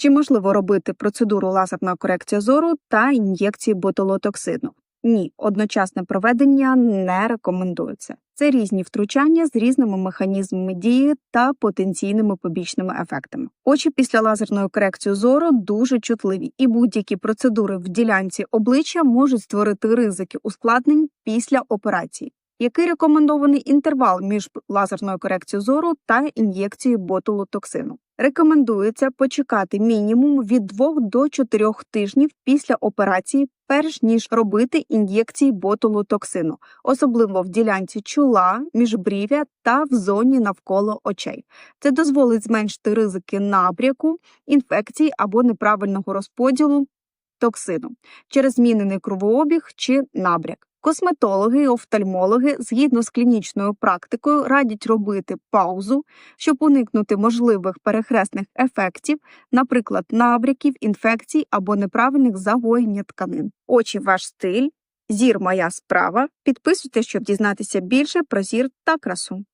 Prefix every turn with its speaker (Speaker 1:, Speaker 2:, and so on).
Speaker 1: Чи можливо робити процедуру лазерної корекції зору та ін'єкції ботулотоксину? Ні, одночасне проведення не рекомендується. Це різні втручання з різними механізмами дії та потенційними побічними ефектами. Очі після лазерної корекції зору дуже чутливі, і будь-які процедури в ділянці обличчя можуть створити ризики ускладнень після операції. Який рекомендований інтервал між лазерною корекцією зору та ін'єкцією ботулотоксину? Рекомендується почекати мінімум від 2 до 4 тижнів після операції, перш ніж робити ін'єкції ботулотоксину, особливо в ділянці чола, міжбрів'я та в зоні навколо очей. Це дозволить зменшити ризики набряку, інфекції або неправильного розподілу токсину через змінений кровообіг чи набряк. Косметологи і офтальмологи згідно з клінічною практикою радять робити паузу, щоб уникнути можливих перехресних ефектів, наприклад, набряків, інфекцій або неправильних загоєння тканин. Очі ваш стиль, зір моя справа. Підписуйтесь, щоб дізнатися більше про зір та красу.